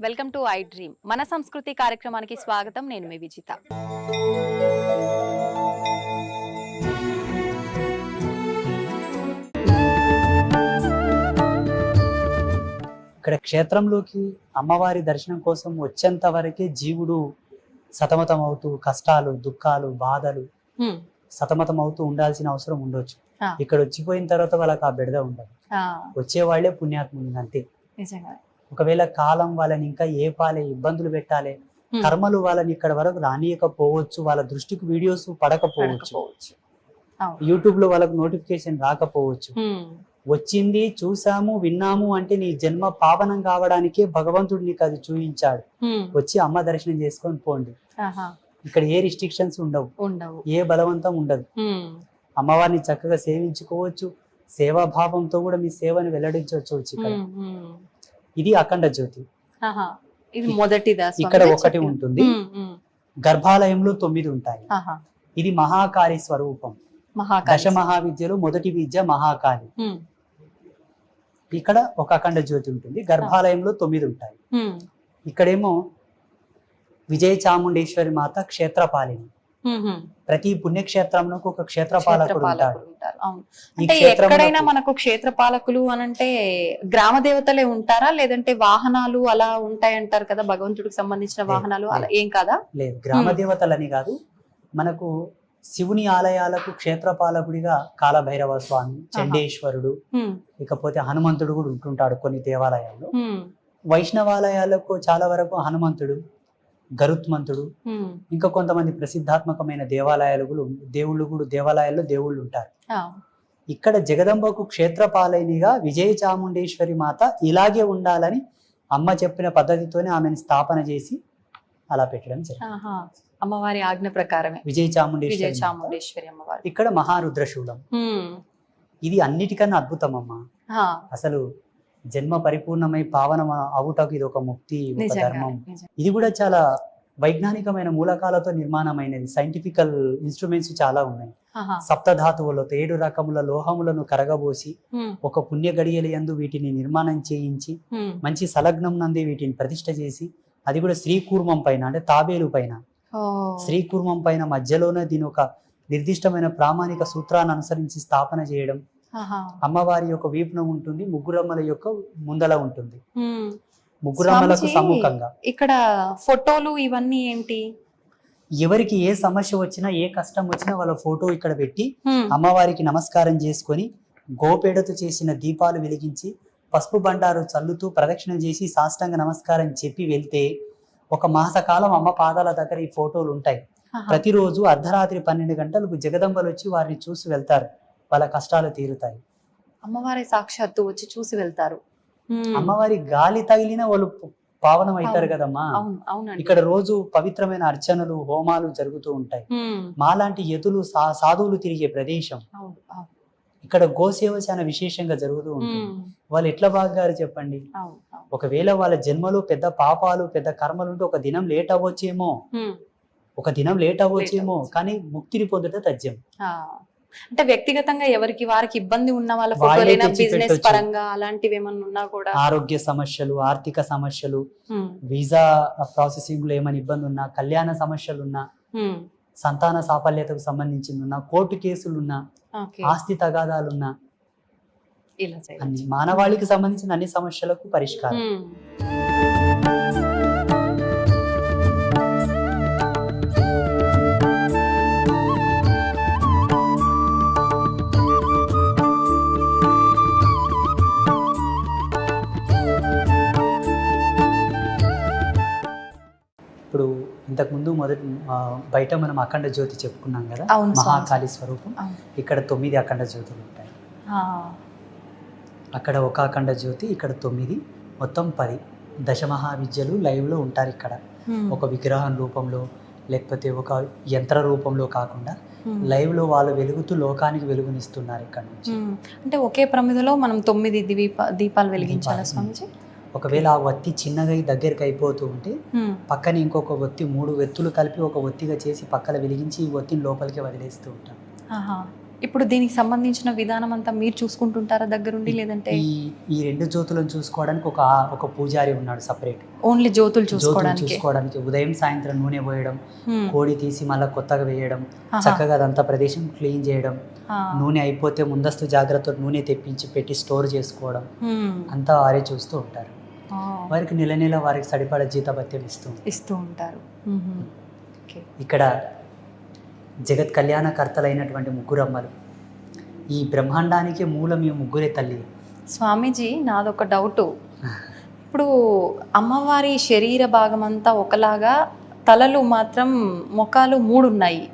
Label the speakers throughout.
Speaker 1: Welcome to I dream. మన సంస్కృతి కార్యక్రమానికి స్వాగతం నేను మీ విజిత.
Speaker 2: ఇక్కడ క్షేత్రంలోకి అమ్మవారి దర్శనం కోసం వచ్చేంత వరకే జీవుడు సతమతం అవుతూ కష్టాలు దుఃఖాలు బాధలు. సతమతం అవుతూ ఉండాల్సిన అవసరం ఉండొచ్చు. ఇక్కడ వచ్చిపోయిన తర్వాత వాళ్ళకి ఆ బెడద ఉండదు. వచ్చే వాళ్ళే పుణ్యాత్ములు అంతే.
Speaker 1: నిజంగా.
Speaker 2: ఒకవేళ కాలం వాళ్ళని ఇంకా ఏ పాలే ఇబ్బందులు పెట్టాలి. కర్మలు వాళ్ళని ఇక్కడ వరకు రానియకపోవచ్చు వాళ్ళ దృష్టికి వీడియోస్ పడకపోవచ్చు. యూట్యూబ్లో వాళ్ళకి నోటిఫికేషన్ రాకపోవచ్చు. వచ్చింది చూసాము విన్నాము అంటే నీ జన్మ పావనం కావడానికే భగవంతుడు నీకు అది చూపించాడు
Speaker 1: హ్మ్.
Speaker 2: వచ్చి అమ్మ దర్శనం చేసుకొని పోండి. ఇక్కడ ఏ రిస్ట్రిక్షన్స్ ఉండవు ఏ బలవంతం ఉండదు. అమ్మవారిని చక్కగా సేవించుకోవచ్చు సేవాభావంతో కూడా మీ సేవని వెల్లడించవచ్చు ఇక్కడ.
Speaker 1: హ్మ్.
Speaker 2: ఇది అఖండ జ్యోతి.
Speaker 1: ఇది మొదటిదా?
Speaker 2: ఇక్కడ ఒకటి. ఉంటుంది. గర్భాలయంలో తొమ్మిది ఉంటాయి. ఇది మహాకాళి స్వరూపం. దశ మహావిద్యలో మొదటి విద్య మహాకాళి. ఇక్కడ ఒక అఖండ జ్యోతి ఉంటుంది గర్భాలయంలో తొమ్మిది ఉంటాయి.
Speaker 1: ఇక్కడేమో
Speaker 2: విజయ చాముండేశ్వరి మాత క్షేత్రపాలిని. ప్రతి పుణ్యక్షేత్రంలో ఒక క్షేత్రపాలకుడు
Speaker 1: ఉంటారు. అంటే ఎక్కడైనా మనకు క్షేత్రపాలకులు అని అంటే గ్రామ దేవతలే ఉంటారా లేదంటే వాహనాలు అలా ఉంటాయంటారు కదా భగవంతుడికి సంబంధించిన వాహనాలు అలా. ఏం కాదా
Speaker 2: లేదు గ్రామ. దేవతలని కాదు మనకు శివుని ఆలయాలకు క్షేత్రపాలకుడిగా కాలభైరవ స్వామి చండేశ్వరుడు. ఇకపోతే హనుమంతుడు కూడా ఉంటుంటాడు కొన్ని దేవాలయాల్లో. వైష్ణవాలయాలకు చాలా వరకు హనుమంతుడు గరుత్మంతుడు. ఇంకా కొంతమంది ప్రసిద్ధాత్మకమైన దేవాలయాలు దేవుళ్ళు కూడా దేవాలయాల్లో దేవుళ్ళు ఉంటారు. ఇక్కడ జగదంబకు క్షేత్రపాలనిగా విజయ చాముండేశ్వరి మాత ఇలాగే ఉండాలని అమ్మ చెప్పిన పద్ధతితోనే ఆమెను స్థాపన చేసి అలా పెట్టడం జరిగింది.
Speaker 1: అమ్మవారి ఆజ్ఞ ప్రకారమే
Speaker 2: విజయ చాముండేశ్వరి.
Speaker 1: చాముండేశ్వరి అమ్మవారి
Speaker 2: ఇక్కడ మహారుద్రశూలం. ఇది అన్నిటికన్నా అద్భుతం అమ్మా. అసలు జన్మ పరిపూర్ణమై పావనం అవుటకు ఇది ఒక ముక్తి ఒక ధర్మం. ఇది కూడా చాలా వైజ్ఞానికమైన మూలకాలతో నిర్మాణమైనది సైంటిఫికల్ ఇన్స్ట్రుమెంట్స్ చాలా ఉన్నాయి. సప్తధాతువులతో ఏడు రకముల లోహములను కరగబోసి. ఒక పుణ్య గడియల యందు వీటిని నిర్మాణం చేయించి. మంచి సలగ్నం నందే వీటిని ప్రతిష్ట చేసి అది కూడా శ్రీకూర్మం పైన అంటే తాబేలు పైన. శ్రీకూర్మం పైన మధ్యలోనే దీని ఒక నిర్దిష్టమైన ప్రామాణిక సూత్రాన్ని అనుసరించి స్థాపన చేయడం. అమ్మవారి యొక్క వీపున ఉంటుంది ముగ్గురమ్మల యొక్క ముందల ఉంటుంది. ముగ్గురమ్మలకు సమ్ముఖంగా
Speaker 1: ఇక్కడ ఫోటోలు ఇవన్నీ ఏంటి
Speaker 2: ఎవరికి ఏ సమస్య వచ్చినా ఏ కష్టం వచ్చినా వాళ్ళ ఫోటో ఇక్కడ పెట్టి. అమ్మవారికి నమస్కారం చేసుకొని గోపేడతో చేసిన దీపాలు వెలిగించి పసుపు బండారు చల్లుతూ ప్రదక్షిణ చేసి సాష్టాంగ నమస్కారం చెప్పి వెళ్తే ఒక మాసకాలం అమ్మ పాదాల దగ్గర ఈ ఫోటోలు ఉంటాయి. ప్రతిరోజు అర్ధరాత్రి పన్నెండు గంటలకు జగదంబలు వచ్చి వారిని చూసి వెళ్తారు వాళ్ళ కష్టాలు తీరుతాయి
Speaker 1: అమ్మవారి సాక్షాత్తు వచ్చి చూసి వెళ్తారు.
Speaker 2: అమ్మవారి గాలి తగిలిన వాళ్ళు పావనం అవుతారు. కదమ్మా
Speaker 1: అవును అవునండి
Speaker 2: ఇక్కడ రోజు పవిత్రమైన అర్చనలు హోమాలు జరుగుతూ ఉంటాయి. మాలాంటి యతులు సా- సాధువులు తిరిగే ప్రదేశం ఇక్కడ గోసేవ చాలా విశేషంగా జరుగుతూ ఉంటుంది. వాళ్ళు ఎట్లా బాగారు చెప్పండి ఒకవేళ వాళ్ళ జన్మలో పెద్ద పాపాలు పెద్ద కర్మలు ఉంటే ఒక దినం లేట్ అవ్వచ్చేమో. ఒక దినం లేట్ అవ్వచ్చేమో
Speaker 1: అవ్వచ్చు.
Speaker 2: కానీ ముక్తిని పొందుట తథ్యం
Speaker 1: ఆ. అంటే వ్యక్తిగతంగా ఎవరికి వారికి ఇబ్బంది ఉన్న వాళ్ళ ఫోటోలైనా బిజినెస్. పరంగా అలాంటివి ఏమన్నా ఉన్నా కూడా
Speaker 2: ఆరోగ్య సమస్యలు ఆర్థిక సమస్యలు. వీసా ప్రాసెసింగ్లో ఏమైనా ఇబ్బంది ఉన్నా కళ్యాణ సమస్యలు ఉన్నా. సంతాన సాఫల్యతకు సంబంధించింది ఉన్నా కోర్టు కేసులు ఉన్నా ఆస్తి తగాదాలు ఉన్నా
Speaker 1: ఇలా చేయాలి
Speaker 2: అన్ని మానవాళికి సంబంధించిన అన్ని సమస్యలకు పరిష్కారం మొదటి బయట మనం అఖండ జ్యోతి చెప్పుకున్నాం కదా. మహాకాళి స్వరూపం. ఇక్కడ తొమ్మిది అఖండ జ్యోతులు ఉంటాయి. అక్కడ ఒక అఖండ జ్యోతి ఇక్కడ తొమ్మిది మొత్తం పది దశమహావిద్యలు లైవ్లో ఉంటారు ఇక్కడ. ఒక విగ్రహం రూపంలో లేకపోతే ఒక యంత్ర రూపంలో కాకుండా
Speaker 1: హ్మ్.
Speaker 2: లైవ్లో వాళ్ళు వెలుగుతూ లోకానికి వెలుగునిస్తున్నారు ఇక్కడ నుంచి.
Speaker 1: అంటే ఒకే ప్రమిదలో మనం తొమ్మిది దీప దీపాలు వెలిగించాలా. స్వామిజీ
Speaker 2: ఒకవేళ ఆ ఒత్తి చిన్నగా దగ్గరికి అయిపోతూ ఉంటే. పక్కన ఇంకొక ఒత్తి మూడు వెత్తులు కలిపి ఒక ఒత్తిగా చేసి పక్కన వెలిగించి ఈ ఒత్తిని లోపలికి వదిలేస్తూ ఉంటాం.
Speaker 1: ఇప్పుడు దీనికి సంబంధించిన విధానం అంతా మీరు చూసుకుంటుంటారా దగ్గరుండి లేదంటే
Speaker 2: ఈ ఈ రెండు జ్యోతులను చూసుకోవడానికి ఒక ఒక పూజారి ఉన్నాడు సపరేట్
Speaker 1: ఓన్లీ జ్యోతులు చూసుకోవడానికి
Speaker 2: చూసుకోవడానికి ఉదయం సాయంత్రం నూనె పోయడం. కోడి తీసి మళ్ళీ కొత్తగా వేయడం. చక్కగా అదంతా ప్రదేశం క్లీన్ చేయడం. నూనె అయిపోతే ముందస్తు జాగ్రత్త నూనె తెప్పించి పెట్టి స్టోర్ చేసుకోవడం. అంతా వారే చూస్తూ ఉంటారు. వారికి నెల నెల వారికి సరిపడ జీతభత్యం ఇస్తూ ఉంటారు.
Speaker 1: ఇస్తూ ఉంటారు.
Speaker 2: ఇక్కడ జగత్ కళ్యాణకర్తలైనటువంటి ముగ్గురు అమ్మలు ఈ బ్రహ్మాండానికి మూలం ఈ ముగ్గురే తల్లి.
Speaker 1: స్వామీజీ నాదొక డౌట్. ఇప్పుడు అమ్మవారి శరీర భాగం అంతా ఒకలాగా తలలు మాత్రం ముఖాలు మూడు ఉన్నాయి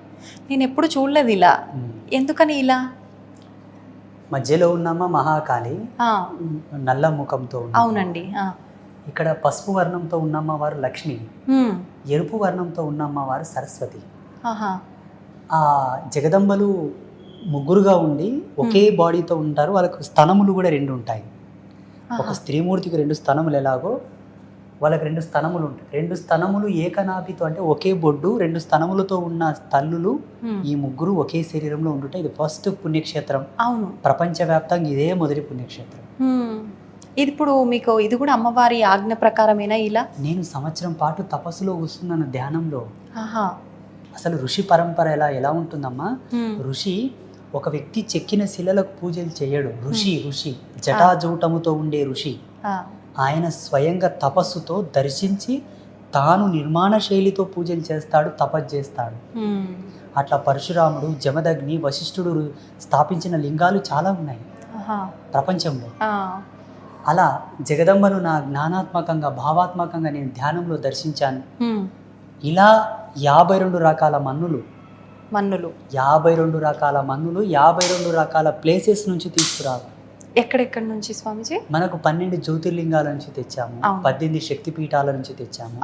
Speaker 1: నేను ఎప్పుడు చూడలేదు ఇలా. ఎందుకని ఇలా?
Speaker 2: మధ్యలో ఉన్నమ్మ మహాకాళి. నల్ల ముఖంతో
Speaker 1: అవునండి.
Speaker 2: ఇక్కడ పసుపు వర్ణంతో ఉన్నమ్మ వారు లక్ష్మి. ఎరుపు వర్ణంతో ఉన్నమ్మ వారు సరస్వతి. ఆ జగదంబలు ముగ్గురుగా ఉండి ఒకే బాడీతో ఉంటారు. వాళ్ళకు స్తనములు కూడా రెండు ఉంటాయి. ఒక. స్త్రీమూర్తికి రెండు స్తనములు ఎలాగో వాళ్ళకి రెండు స్తనములు ఉంటాయి. రెండు స్తనములు ఏకనాభితో అంటే ఒకే బొడ్డు రెండు స్తనములతో ఉన్న తల్లులు. ఈ ముగ్గురు ఒకే శరీరంలో ఉంటుంటే ఇది ఫస్ట్ పుణ్యక్షేత్రం.
Speaker 1: అవును.
Speaker 2: ప్రపంచవ్యాప్తంగా ఇదే మొదటి పుణ్యక్షేత్రం.
Speaker 1: ఇది ఇప్పుడు మీకు ఇది కూడా అమ్మవారి ఆజ్ఞ ప్రకారమేనా ఇలా?
Speaker 2: నేను సంవత్సరం పాటు తపస్సులో కూర్చున్నాను ధ్యానంలో. అసలు ఋషి పరంపర ఎలా ఎలా ఉంటుందమ్మా?
Speaker 1: మ్మ్.
Speaker 2: ఋషి ఒక వ్యక్తి చెక్కిన శిలలకు పూజలు చేయడు. ఋషి ఋషి జటాజూటముతో ఉండే ఋషి. ఆయన స్వయంగా తపస్సుతో దర్శించి తాను నిర్మాణ శైలితో పూజలు చేస్తాడు తపస్సు చేస్తాడు. అట్లా పరశురాముడు జమదగ్ని వశిష్ఠుడు స్థాపించిన లింగాలు చాలా ఉన్నాయి. ప్రపంచంలో. అలా జగదంబను నా జ్ఞానాత్మకంగా భావాత్మకంగా నేను ధ్యానంలో దర్శించాను. ఇలా యాభై రెండు రకాల మన్నులు
Speaker 1: మన్నులు
Speaker 2: యాభై రెండు రకాల మన్నులు యాభై రెండు రకాల ప్లేసెస్ నుంచి తీసుకురావాలి
Speaker 1: ఎక్కడెక్కడి నుంచి స్వామిజీ
Speaker 2: మనకు పన్నెండు జ్యోతిర్లింగాల నుంచి తెచ్చాము. పద్దెనిమిది శక్తి పీఠాల నుంచి తెచ్చాము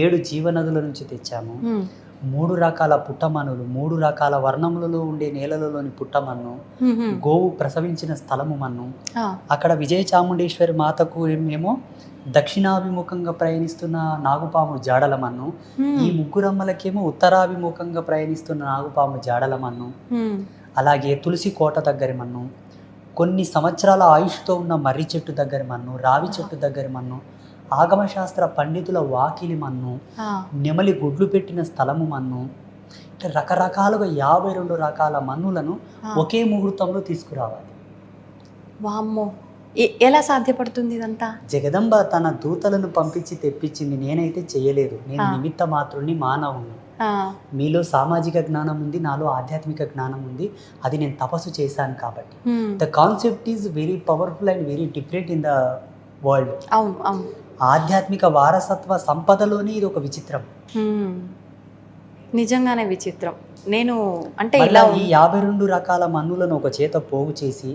Speaker 2: ఏడు జీవనదుల నుంచి తెచ్చాము
Speaker 1: మ్మ్.
Speaker 2: మూడు రకాల పుట్టమనులు మూడు రకాల వర్ణములలో ఉండే నేలలలోని పుట్టమన్ను
Speaker 1: మ్మ్.
Speaker 2: గోవు ప్రసవించిన స్థలము మన్ను. అక్కడ విజయ చాముండేశ్వరి మాతకు ఏమో దక్షిణాభిముఖంగా ప్రయాణిస్తున్న నాగుపాము జాడలమన్ను
Speaker 1: మ్మ్.
Speaker 2: ఈ ముగ్గురమ్మలకేమో ఉత్తరాభిముఖంగా ప్రయాణిస్తున్న నాగుపాము జాడలమన్ను
Speaker 1: మ్మ్.
Speaker 2: అలాగే తులసి కోట దగ్గర మన్ను కొన్ని సంవత్సరాల ఆయుష్తో ఉన్న మర్రి చెట్టు దగ్గర మన్ను రావి చెట్టు దగ్గర మన్ను ఆగమశాస్త్ర పండితుల వాకిలి మన్ను. నెమలి గుడ్లు పెట్టిన స్థలము మన్ను ఇట్లా రకరకాలుగా యాభై రెండు రకాల మన్నులను. ఒకే ముహూర్తంలో తీసుకురావాలి
Speaker 1: వామ్మో ఎలా సాధ్యపడుతుంది ఇదంతా
Speaker 2: జగదంబ తన దూతలను పంపించి తెప్పించింది నేనైతే చేయలేదు నేను. నిమిత్త మాత్రుని మానవుని
Speaker 1: ఆ.
Speaker 2: మీలో సామాజిక జ్ఞానం ఉంది నాలో ఆధ్యాత్మిక జ్ఞానం ఉంది అది నేను తపస్సు చేశాను కాబట్టి. The concept is very powerful and very different in the world
Speaker 1: అవును అవును
Speaker 2: ఆధ్యాత్మిక వారసత్వ సంపదలోనే ఇది ఒక విచిత్రం.
Speaker 1: నిజంగానే విచిత్రం నేను అంటే ఇలా
Speaker 2: ఈ యాభై రెండు రకాల మన్నులను ఒక చేత పోగు చేసి.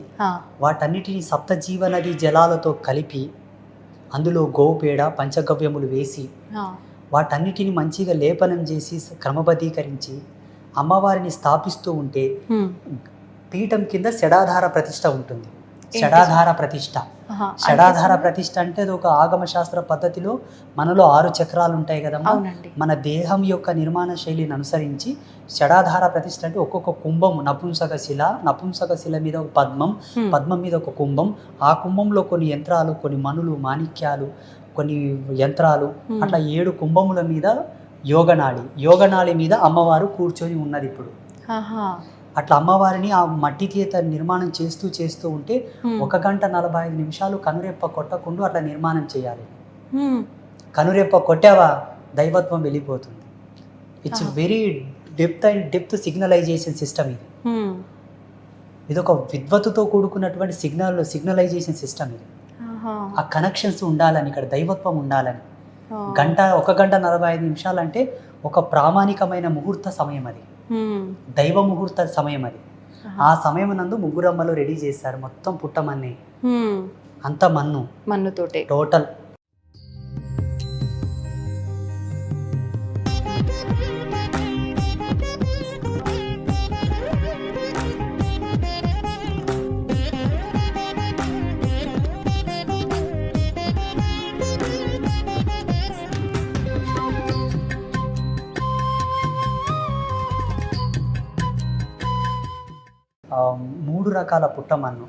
Speaker 2: వాటన్నిటిని సప్త జీవనది జలాలతో కలిపి అందులో గోపేడ పంచగవ్యములు వేసి. వాటన్నిటిని మంచిగా లేపనం చేసి క్రమబద్ధీకరించి అమ్మవారిని స్థాపిస్తూ ఉంటే. పీఠం కింద షడాధార ప్రతిష్ట ఉంటుంది? షడాధార ప్రతిష్ట. షడాధార ప్రతిష్ట అంటే అది ఒక ఆగమ శాస్త్ర పద్ధతిలో మనలో ఆరు చక్రాలు ఉంటాయి కదమ్మా మన దేహం యొక్క నిర్మాణ శైలిని అనుసరించి షడాధార ప్రతిష్ట అంటే ఒక్కొక్క కుంభం నపుంసక శిల నపుంసక శిల మీద ఒక పద్మం. పద్మం మీద ఒక కుంభం ఆ కుంభంలో కొన్ని యంత్రాలు కొన్ని మనులు మాణిక్యాలు కొన్ని యంత్రాలు. అట్లా ఏడు కుంభముల మీద యోగనాళి యోగనాళి మీద అమ్మవారు కూర్చొని ఉన్నది ఇప్పుడు. అట్లా అమ్మవారిని ఆ మట్టి తీత నిర్మాణం చేస్తూ చేస్తూ ఉంటే. ఒక గంట నలభై ఐదు నిమిషాలు కనురెప్ప కొట్టకుండా అట్లా నిర్మాణం చేయాలి. కనురెప్ప కొట్టావా దైవత్వం వెళ్ళిపోతుంది it's. Very depth and depth signalization system ఇది. ఇది ఒక విద్వత్తుతో కూడుకున్నటువంటి సిగ్నల్ సిగ్నలైజేషన్ సిస్టమ్ ఇది. ఆ కనెక్షన్స్ ఉండాలని ఇక్కడ దైవత్వం ఉండాలని. గంట ఒక గంట నలభై ఐదు నిమిషాలు అంటే ఒక ప్రామాణికమైన ముహూర్త సమయం అది. దైవ ముహూర్త సమయం అది. ఆ సమయం నందు ముగ్గురమ్మలు రెడీ చేశారు మొత్తం పుట్టమన్ని. అంత మన్ను
Speaker 1: మన్నుతోటే
Speaker 2: టోటల్ మూడు రకాల పుట్టమన్ను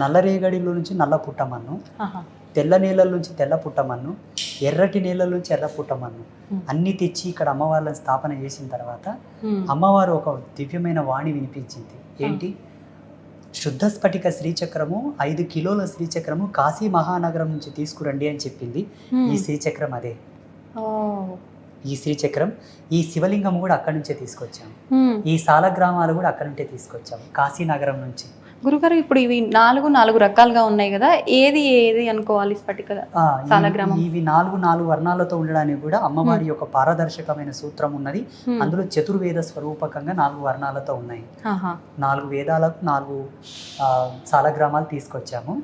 Speaker 2: నల్లరేగడిలో నుంచి నల్ల పుట్టమన్ను. తెల్ల నేలల నుంచి తెల్ల పుట్టమన్ను ఎర్రటి నేలల నుంచి ఎర్ర పుట్టమన్ను. అన్ని తెచ్చి ఇక్కడ అమ్మవార్లను స్థాపన చేసిన తర్వాత. అమ్మవారు ఒక దివ్యమైన వాణి వినిపించింది ఏంటి శుద్ధ స్ఫటిక శ్రీచక్రము ఐదు కిలోల శ్రీచక్రము కాశీ మహానగరం నుంచి తీసుకురండి అని చెప్పింది. ఈ శ్రీచక్రం అదే. ఈ శ్రీచక్రం ఈ శివలింగం కూడా అక్కడి నుంచే తీసుకొచ్చాము. ఈ సాలగ్రామాలు కూడా అక్కడి నుంచే తీసుకొచ్చాము కాశీనగరం నుంచి
Speaker 1: గురుగారు ఇప్పుడు ఇవి నాలుగు నాలుగు రకాలుగా ఉన్నాయి కదా ఏది ఏది అనుకోవాలి స్ఫటిక సాలగ్రామం.
Speaker 2: ఇవి నాలుగు నాలుగు వర్ణాలతో ఉండడానికి కూడా అమ్మవారి యొక్క పారదర్శకమైన సూత్రం ఉన్నది. అందులో చతుర్వేద స్వరూపకంగా నాలుగు వర్ణాలతో ఉన్నాయి. నాలుగు వేదాలకు నాలుగు ఆ, సాలగ్రామాలు తీసుకొచ్చాము.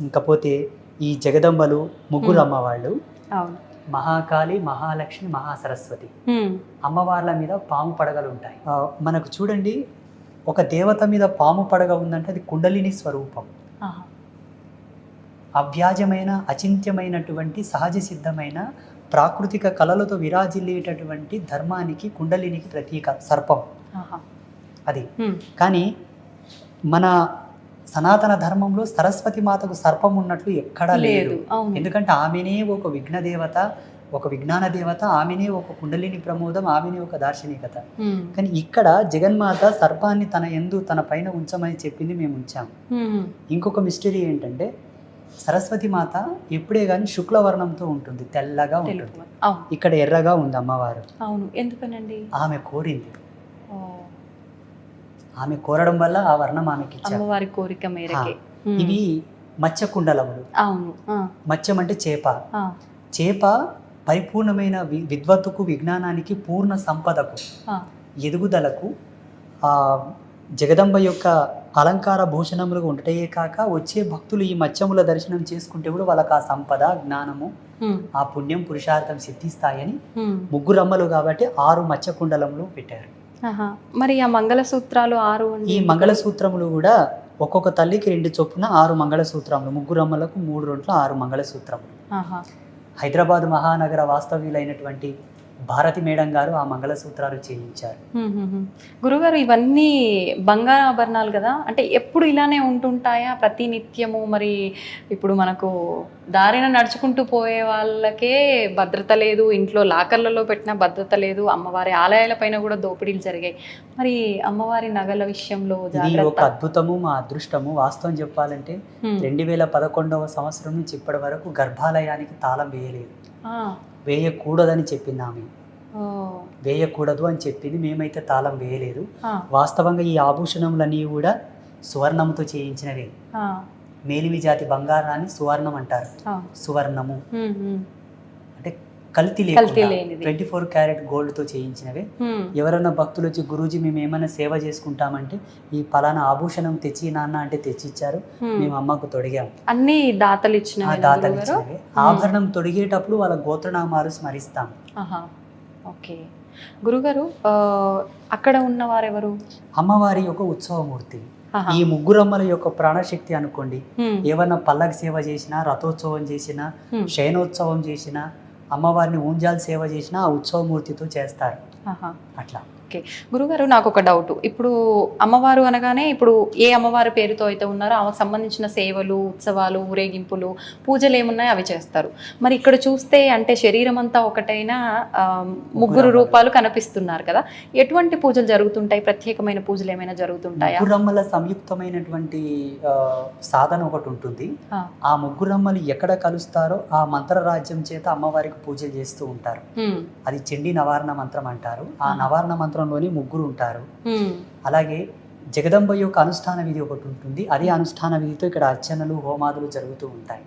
Speaker 2: ఇంకపోతే ఈ జగదంబలు ముగ్గురు. అమ్మవాళ్ళు
Speaker 1: అవును
Speaker 2: మహాకాళి మహాలక్ష్మి మహాసరస్వతి. అమ్మవార్ల మీద పాము పడగలు ఉంటాయి మనకు చూడండి ఒక దేవత మీద పాము పడగ ఉందంటే అది కుండలిని స్వరూపం. అవ్యాజమైన అచింత్యమైనటువంటి సహజ సిద్ధమైన ప్రాకృతిక కళలతో విరాజిల్లేటటువంటి ధర్మానికి కుండలినికి ప్రతీక సర్పం. అది. కానీ మన సనాతన ధర్మంలో సరస్వతి మాతకు సర్పం ఉన్నట్లు ఎక్కడా
Speaker 1: లేదు.
Speaker 2: ఎందుకంటే ఆమెనే ఒక విఘ్న దేవత ఒక విజ్ఞాన దేవత ఆమెనే ఒక కుండలిని ప్రమోదం ఆమెనే ఒక దార్శనికత. కానీ ఇక్కడ జగన్మాత సర్పాన్ని తన ఎందు తన పైన ఉంచమని చెప్పింది మేము ఉంచాం. ఇంకొక మిస్టరీ ఏంటంటే సరస్వతి మాత ఎప్పుడే కానీ శుక్లవర్ణంతో ఉంటుంది తెల్లగా ఉంటుంది. ఇక్కడ ఎర్రగా ఉంది అమ్మవారు.
Speaker 1: అవును. ఎందుకనండి?
Speaker 2: ఆమె కోరింది. ఆమె కోరడం వల్ల ఆ వర్ణం ఆమెకి
Speaker 1: అమ్మవారి కోరిక మేరకే.
Speaker 2: ఇవి మత్స్య కుండలములు
Speaker 1: అవును.
Speaker 2: మత్స్యం అంటే చేప. చేప పరిపూర్ణమైన విద్వత్తుకు విజ్ఞానానికి పూర్ణ సంపదకు. ఎదుగుదలకు ఆ జగదంబ యొక్క అలంకార భూషణములుగా ఉండటే కాక వచ్చే భక్తులు ఈ మత్స్యముల దర్శనం చేసుకుంటే కూడా వాళ్ళకి ఆ సంపద జ్ఞానము. ఆ పుణ్యం పురుషార్థం సిద్ధిస్తాయని. ముగ్గురమ్మలు కాబట్టి ఆరు మత్స్య కుండలములు పెట్టారు.
Speaker 1: మరి ఆ మంగళసూత్రాలు ఆరు
Speaker 2: ఈ మంగళసూత్రములు కూడా ఒక్కొక్క తల్లికి రెండు చొప్పున ఆరు మంగళసూత్రములు. ముగ్గురమ్మలకు మూడు రొంట్ల ఆరు మంగళసూత్రములు.
Speaker 1: ఆహా.
Speaker 2: హైదరాబాద్ మహానగర వాస్తవ్యులైనటువంటి భారతి మేడం గారు ఆ మంగళసూత్రాలు చేయించారు.
Speaker 1: గురుగారు ఇవన్నీ బంగారు ఆభరణాలు కదా? అంటే ఎప్పుడు ఇలానే ఉంటుంటాయా? ప్రతి నిత్యము మరి ఇప్పుడు మనకు దారిన నడుచుకుంటూ పోయే వాళ్ళకే భద్రత లేదు. ఇంట్లో లాకర్లలో పెట్టిన భద్రత లేదు. అమ్మవారి ఆలయాల పైన కూడా దోపిడీలు జరిగాయి. మరి అమ్మవారి నగల విషయంలో
Speaker 2: ఒక అద్భుతము మా అదృష్టము. వాస్తవం చెప్పాలంటే. రెండు వేల పదకొండవ సంవత్సరం నుంచి ఇప్పటి వరకు గర్భాలయానికి తాళం వేయలేదు. వేయకూడదని చెప్పింది ఆమె. వేయకూడదు అని చెప్పింది మేమైతే తాళం వేయలేదు. వాస్తవంగా ఈ ఆభూషణములన్నీ కూడా సువర్ణముతో చేయించినవే. మేలిమి జాతి బంగారాన్ని సువర్ణం అంటారు. సువర్ణము కల్తీ. ట్వంటీ ఫోర్ క్యారెట్ గోల్డ్తో చేయించినవే.
Speaker 1: ఉమ్.
Speaker 2: ఎవరైనా భక్తులు వచ్చి గురూజీ మేము ఏమైనా సేవ చేసుకుంటామంటే ఈ పలానా ఆభూషణం తెచ్చి నాన్న అంటే తెచ్చిచ్చారు.
Speaker 1: ఉమ్.
Speaker 2: మేము అమ్మకు తొడిగాం.
Speaker 1: అన్ని దాతలు ఇచ్చిన
Speaker 2: దాతలు ఇచ్చినవే. ఆభరణం తొడిగేటప్పుడు వాళ్ళ గోత్రనామాలు స్మరిస్తాం.
Speaker 1: ఓకే. గురుగారు అక్కడ ఉన్న వారెవరు
Speaker 2: అమ్మవారి యొక్క ఉత్సవమూర్తి. ఈ ముగ్గురమ్మల యొక్క ప్రాణశక్తి అనుకోండి. ఏమన్నా పల్లకి సేవ చేసినా రథోత్సవం చేసినా శయనోత్సవం చేసినా అమ్మవారిని ఊంజాల్ సేవ చేసినా ఆ ఉత్సవమూర్తితో చేస్తారు. అట్లా
Speaker 1: ఓకే. గురుగారు నాకు ఒక డౌట్. ఇప్పుడు అమ్మవారు అనగానే ఇప్పుడు ఏ అమ్మవారి పేరుతో అయితే ఉన్నారో ఆమెకు సంబంధించిన సేవలు ఉత్సవాలు ఊరేగింపులు పూజలు ఏమున్నాయో అవి చేస్తారు. మరి ఇక్కడ చూస్తే అంటే శరీరం అంతా ఒకటైనా ముగ్గురు. రూపాలు కనిపిస్తున్నారు కదా. ఎటువంటి పూజలు జరుగుతుంటాయి? ప్రత్యేకమైన పూజలు ఏమైనా జరుగుతుంటాయా?
Speaker 2: ముగ్గురమ్మల సంయుక్తమైనటువంటి సాధన ఒకటి ఉంటుంది.
Speaker 1: ఆ.
Speaker 2: ముగ్గురమ్మలు ఎక్కడ కలుస్తారో ఆ మంత్ర రాజ్యం చేత అమ్మవారికి పూజలు చేస్తూ ఉంటారు. అది చండీ నవారణ మంత్రం అంటారు. ఆ. నవారణ మంత్రంలోని ముగ్గురు ఉంటారు. అలాగే జగదంబ యొక్క అనుష్ఠాన విధి ఒకటి ఉంటుంది. అదే అనుష్ఠాన విధితో ఇక్కడ అర్చనలు హోమాదులు జరుగుతూ ఉంటాయి.